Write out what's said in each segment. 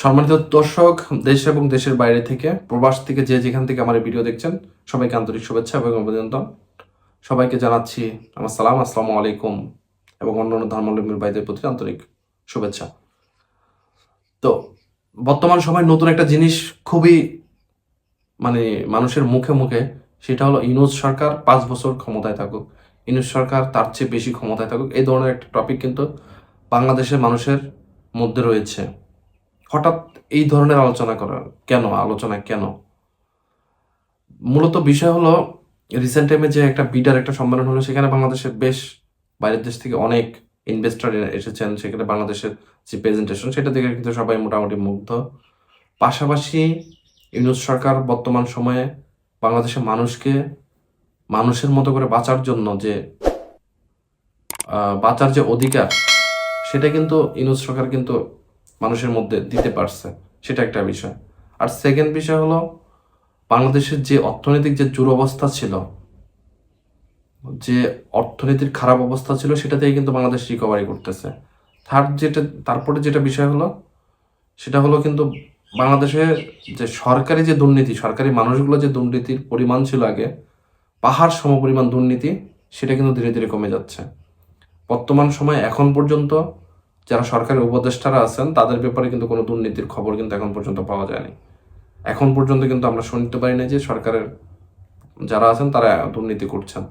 সম্মানিত দর্শক, দেশ এবং দেশের বাইরে থেকে, প্রবাস থেকে যে যেখান থেকে আমার ভিডিও দেখছেন, সবাইকে আন্তরিক শুভেচ্ছা এবং অভিনন্দন। সবাইকে জানাচ্ছি আমার সালাম, আসসালামু আলাইকুম এবং অন্যান্য ধর্মাবলম্বীর ভাইদের প্রতি আন্তরিক শুভেচ্ছা। তো, বর্তমান সময় নতুন একটা জিনিস খুবই মানে মানুষের মুখে মুখে, সেটা হলো ইনুজ সরকার পাঁচ বছর ক্ষমতায় থাকুক। ইনুজ সরকার তার চেয়ে বেশি ক্ষমতায় থাকুক, এই ধরনের একটা টপিক কিন্তু বাংলাদেশের মানুষের মধ্যে রয়েছে। হঠাৎ এই ধরনের আলোচনা করা কেন আলোচনা কেন? মূলত বিষয় হলো রিসেন্ট টাইমে যে একটা বিডার একটা সম্মেলন হলো, সেখানে বাংলাদেশের বেশ বাইরের দেশ থেকে অনেক ইনভেস্টর এসেছেন, সেখানে বাংলাদেশের যে প্রেজেন্টেশন সেটা দেখে কিন্তু সবাই মোটামুটি মুগ্ধ। পাশাপাশি ইউনুস সরকার বর্তমান সময়ে বাংলাদেশের মানুষকে, মানুষের মতো করে বাঁচার জন্য যে বাঁচার যে অধিকার, সেটা কিন্তু ইউনুস সরকার কিন্তু মানুষের মধ্যে দিতে পারছে, সেটা একটা বিষয়। আর সেকেন্ড বিষয় হলো, বাংলাদেশের যে অর্থনৈতিক যে দুরবস্থা ছিল, যে অর্থনীতির খারাপ অবস্থা ছিল, সেটা থেকে কিন্তু বাংলাদেশ রিকভারি করতেছে। থার্ড যেটা, তারপরে যেটা বিষয় হলো, সেটা হলো কিন্তু বাংলাদেশের যে সরকারি যে দুর্নীতি, সরকারি মানুষগুলো যে দুর্নীতির পরিমাণ ছিল আগে, পাহাড় সম পরিমাণ দুর্নীতি, সেটা কিন্তু ধীরে ধীরে কমে যাচ্ছে। বর্তমান সময়ে, এখন পর্যন্ত যারা সরকারের উপদেষ্টারা আছেন, তাদের ব্যাপারে কিন্তু কোনো দুর্নীতির খবর কিন্তু এখন পর্যন্ত পাওয়া যায়নি। এখন পর্যন্ত কিন্তু আমরা শুনতে পারি না যে সরকারের যারা আছেন, তারা দুর্নীতি করছেন।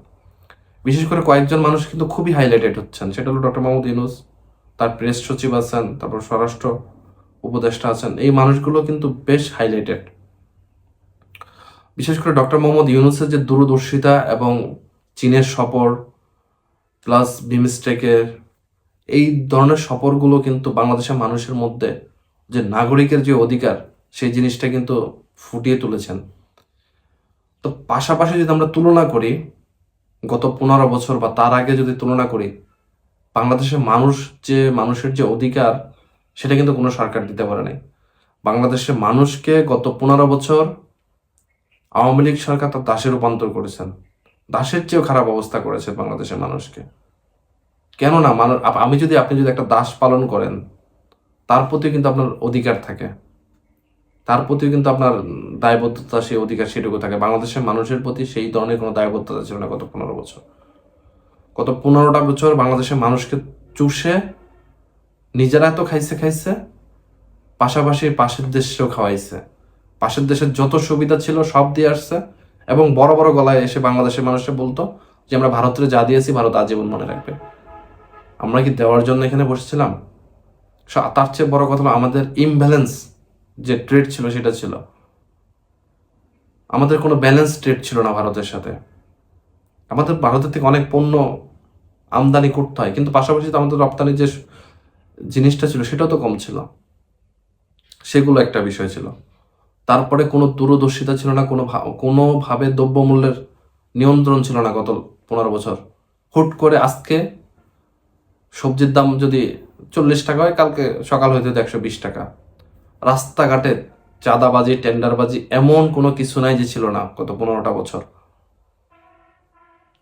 বিশেষ করে কয়েকজন মানুষ কিন্তু খুবই হাইলাইটেড হচ্ছেন। সেটা হলো ডক্টর মাহমুদ ইউনুস, তার প্রেস সচিব আছেন, তারপর স্বরাষ্ট্র উপদেষ্টা আছেন। এই মানুষগুলো কিন্তু বেশ হাইলাইটেড বিশেষ করে ডক্টর মোহাম্মদ ইউনুসের যে দূরদর্শিতা এবং চীনের সফর প্লাস বিমস্টেকের এই ধরনের সফরগুলো কিন্তু বাংলাদেশের মানুষের মধ্যে যে নাগরিকের যে অধিকার, সেই জিনিসটা কিন্তু ফুটিয়ে তুলেছেন। তো পাশাপাশি যদি আমরা তুলনা করি, গত পনেরো বছর বা তার আগে যদি তুলনা করি, বাংলাদেশের মানুষ যে মানুষের যে অধিকার, সেটা কিন্তু কোনো সরকার দিতে পারে নাই। বাংলাদেশের মানুষকে গত পনেরো বছর আওয়ামী লীগ সরকার তার দাসে রূপান্তর করেছেন। দাসের চেয়েও খারাপ অবস্থা করেছে বাংলাদেশের মানুষকে। কেননা মানুষ আমি যদি আপনি যদি একটা দাস পালন করেন, তার প্রতি কিন্তু আপনার অধিকার থাকে। তার প্রতি কিন্তু আপনার দায়বদ্ধতা সেই অধিকার সেটুকু থাকে। বাংলাদেশের মানুষের প্রতি সেই ধরনের কোনো দায়বদ্ধতা ছিল না গত পনেরো বছর। গত পনেরোটা বছর বাংলাদেশের মানুষকে চুষে, নিজেরা তো খাইছে খাইছে, পাশাপাশি পাশের দেশেও খাওয়াইছে। পাশের দেশের যত সুবিধা ছিল সব দিয়ে আসছে এবং বড় বড় গলায় এসে বাংলাদেশের মানুষে বলতো যে, আমরা ভারতের যা দিয়েছি, ভারত আজীবন মনে রাখবে। আমরা কি দেওয়ার জন্য এখানে বসেছিলাম? তার চেয়ে বড় কথা হলো আমাদের ইমব্যালেন্স যে ট্রেড ছিল সেটা ছিল। আমাদের কোনো ব্যালেন্স ট্রেড ছিল না ভারতের সাথে। আমাদের ভারতের থেকে অনেক পণ্য আমদানি করতে হয়, কিন্তু পাশাপাশি তো আমাদের রপ্তানির যে জিনিসটা ছিল সেটাও তো কম ছিল। সেগুলো একটা বিষয় ছিল। তারপরে কোনো দূরদর্শিতা ছিল না, কোনো কোনোভাবে দ্রব্যমূল্যের নিয়ন্ত্রণ ছিল না গত পনেরো বছর। হুট করে আজকে সবজির দাম যদি চল্লিশ টাকা হয়, কালকে সকাল হইতে একশো বিশ টাকা। রাস্তাঘাটে চাঁদাবাজি, টেন্ডারবাজি এমন কোনো কিছু নাই যে ছিল না গত পনেরোটা বছর।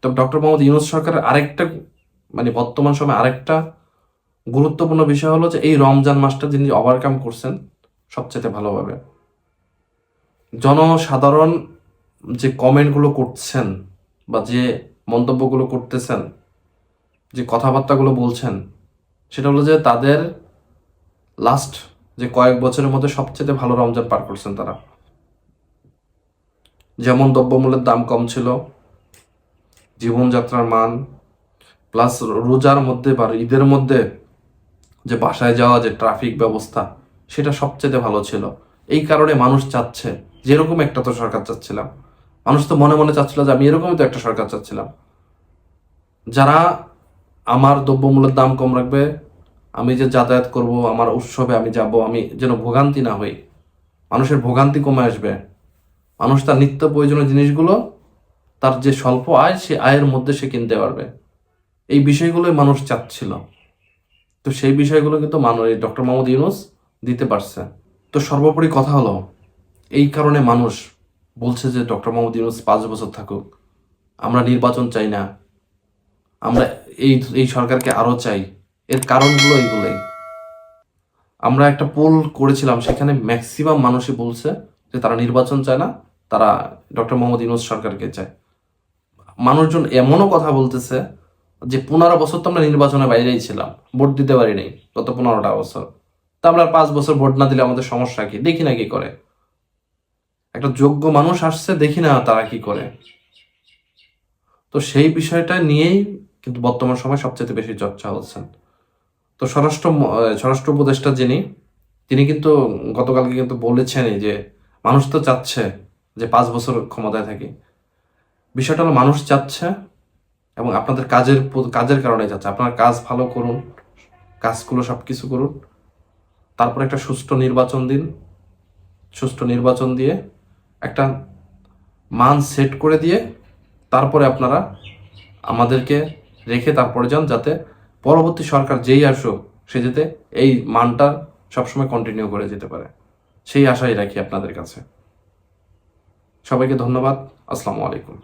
তো ডক্টর মোহাম্মদ ইউনুস সরকারের আরেকটা মানে বর্তমান সময়ে আরেকটা গুরুত্বপূর্ণ বিষয় হলো যে, এই রমজান মাসটা যিনি ওভারকাম করছেন সবচেয়ে ভালোভাবে। জনসাধারণ যে কমেন্টগুলো করছেন বা যে মন্তব্যগুলো করতেছেন যে কথাবার্তাগুলো বলছেন, সেটা হলো যে তাদের লাস্ট যে কয়েক বছরের মধ্যে সবচেয়ে ভালো রমজান পার করছেন তারা। যেমন দ্রব্যমূল্যের দাম কম ছিল, জীবনযাত্রার মান প্লাস রোজার মধ্যে বা ঈদের মধ্যে যে বাসায় যাওয়া, যে ট্রাফিক ব্যবস্থা, সেটা সবচেয়ে ভালো ছিল। এই কারণে মানুষ চাচ্ছে, যেরকম একটা তো সরকার চাচ্ছিলাম। মানুষ তো মনে মনে চাচ্ছিল যে আমি এরকমই তো একটা সরকার চাচ্ছিলাম। যারা আমার দ্রব্যমূল্যের দাম কম রাখবে, আমি যে যাতায়াত করব, আমার উৎসবে আমি যাব, আমি যেন ভোগান্তি না হই। মানুষের ভোগান্তি কমে আসবে। মানুষ তার নিত্য প্রয়োজনীয় জিনিসগুলো, তার যে স্বল্প আয়, সে আয়ের মধ্যে সে কিনতে পারবে। এই বিষয়গুলোই মানুষ চাচ্ছিল। তো সেই বিষয়গুলো কিন্তু মানুষ ডক্টর মোহাম্মদ ইউনুস দিতে পারছে। তো সর্বোপরি কথা হলো, এই কারণে মানুষ বলছে যে, ডক্টর মোহাম্মদ ইউনুস পাঁচ বছর থাকুক, আমরা নির্বাচন চাই না। আমরা এই এই সরকারকে আরও চাই। এর কারণগুলো এইগুলোই। আমরা একটা পোল করেছিলাম, সেখানে ম্যাক্সিমাম মানুষই বলছে যে তারা নির্বাচন চায় না, তারা ডক্টর মোহাম্মদ ইউনুস সরকারকে চায়। মানুষজন এমনও কথা বলতেছে যে পনেরো বছর তো আমরা নির্বাচনের বাইরেই ছিলাম, ভোট দিতে পারি নাই গত পনেরোটা বছর। তা আমরা পাঁচ বছর ভোট না দিলে আমাদের সমস্যা কি? দেখি না কি করে। একটা যোগ্য মানুষ আসছে, দেখি না তারা কি করে। তো সেই বিষয়টা নিয়েই কিন্তু বর্তমান সময় সবচেয়ে বেশি চর্চা হচ্ছেন। তো স্বরাষ্ট্র স্বরাষ্ট্র উপদেষ্টা যিনি, তিনি কিন্তু গতকালকে কিন্তু বলেছেনই যে মানুষ তো চাচ্ছে যে পাঁচ বছর ক্ষমতায় থাকি। বিষয়টা হলো মানুষ চাচ্ছে এবং আপনাদের কাজের কাজের কারণে যাচ্ছে আপনার কাজ ভালো করুন, কাজগুলো সব কিছু করুন। তারপর একটা সুষ্ঠু নির্বাচন দিন। সুষ্ঠু নির্বাচন দিয়ে একটা মান সেট করে দিয়ে তারপরে আপনারা আমাদেরকে রেখে তারপরে যান যাতে পরবর্তী সরকার যেই আসুক, সে যাতে এই মানটা সবসময় কন্টিনিউ করে যেতে পারে। সেই আশাই রাখি আপনাদের কাছে। সবাইকে ধন্যবাদ। আসসালামু আলাইকুম।